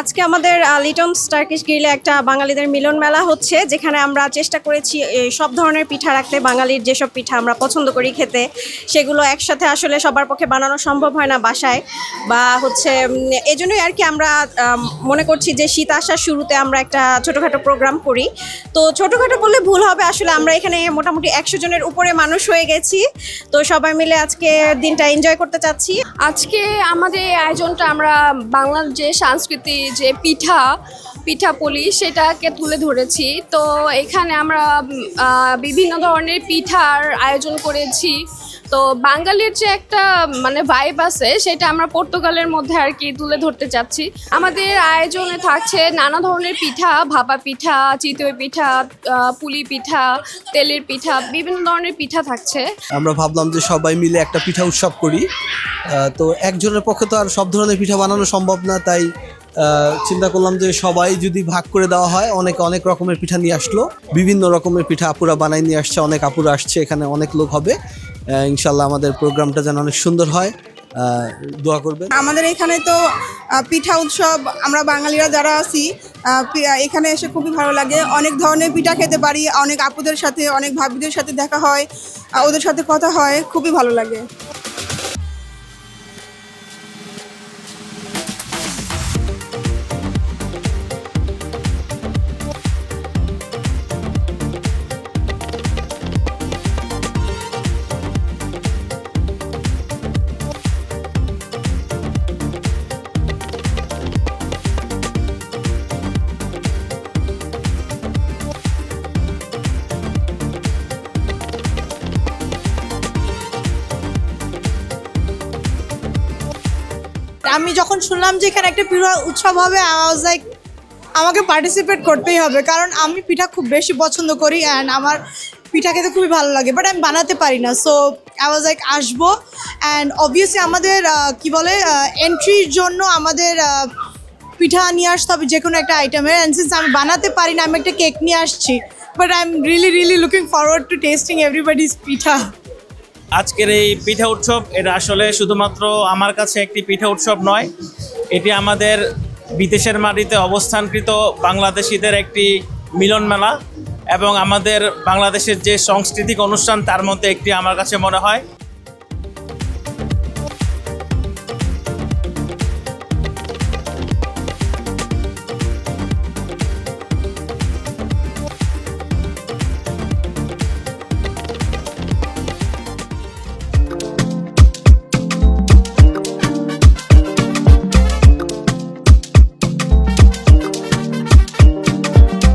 আজকে আমাদের লিটন স্টার্কিশ গ্রিলে একটা বাঙালিদের মিলন মেলা হচ্ছে, যেখানে আমরা চেষ্টা করেছি সব ধরনের পিঠা রাখতে। বাঙালির যেসব পিঠা আমরা পছন্দ করি খেতে, সেগুলো একসাথে আসলে সবার পক্ষে বানানো সম্ভব হয় না বাসায়। বা হচ্ছে এজন্যই আর কি আমরা মনে করছি যে শীত আসার শুরুতে আমরা একটা ছোটোখাটো প্রোগ্রাম করি। তো ছোটোখাটো বললে ভুল হবে, আসলে আমরা এখানে মোটামুটি একশো জনের উপরে মানুষ হয়ে গেছি। তো সবাই মিলে আজকে দিনটা এনজয় করতে চাচ্ছি। আজকে আমাদের এই আয়োজনটা আমরা বাংলার যে সংস্কৃতি যে পিঠা পিঠা পিঠাপুলি সেটাকে তুলে ধরেছি। তো এখানে আমরা বিভিন্ন ধরনের পিঠার আয়োজন করেছি। তো বাঙালির যে একটা মানে ভাইব আছে, সেটা আমরা পর্তুগালের মধ্যে আর কি তুলে ধরতে চাচ্ছি। আমাদের আয়োজনে থাকছে নানা ধরনের পিঠা, ভাপা পিঠা, চিতই পিঠা পুলি পিঠা, তেলের পিঠা, বিভিন্ন ধরনের পিঠা থাকছে। আমরা ভাবলাম যে সবাই মিলে একটা পিঠা উৎসব করি। তো একজনের পক্ষে তো আর সব ধরনের পিঠা বানানো সম্ভব না, তাই চিন্তা করলাম যে সবাই যদি ভাগ করে দেওয়া হয়, অনেক অনেক রকমের পিঠা নিয়ে আসলো। বিভিন্ন রকমের পিঠা আপুরা বানাই নিয়ে আসছে, অনেক আপুরা আসছে, এখানে অনেক লোক হবে। ইনশাল্লাহ আমাদের প্রোগ্রামটা যেন অনেক সুন্দর হয়। দোয়া করবেন। আমাদের এখানে তো পিঠা উৎসব, আমরা বাঙালিরা যারা আছি এখানে এসে খুবই ভালো লাগে। অনেক ধরনের পিঠা খেতে পারি, অনেক আপুদের সাথে, অনেক ভাবিদের সাথে দেখা হয় ওদের সাথে কথা হয়, খুবই ভালো লাগে। আমি যখন শুনলাম যে এখানে একটা পিঠা উৎসব হবে লাইক আমাকে পার্টিসিপেট করতেই হবে। কারণ আমি পিঠা খুব বেশি পছন্দ করি অ্যান্ড আমার পিঠা খেতে খুবই ভালো লাগে বাট আমি বানাতে পারি না। সো আওয়াজ লাইক আসব। অ্যান্ড অবভিয়াসলি আমাদের কি বলে এন্ট্রির জন্য আমাদের পিঠা নিয়ে আসতে হবে যে কোনো একটা আইটেমের অ্যান্ড সিন্স আমি বানাতে পারি না, আমি একটা কেক নিয়ে আসছি but I am really really looking forward to testing everybody's পিঠা। আজকের এই পিঠা উৎসব, এটা আসলে শুধুমাত্র আমার কাছে একটি পিঠা উৎসব নয়, এটি আমাদের বিদেশের মাটিতে অবস্থানকৃত বাংলাদেশিদের একটি মিলন মেলা এবং আমাদের বাংলাদেশের যে সাংস্কৃতিক অনুষ্ঠান, তার মধ্যে একটি আমার কাছে মনে হয়।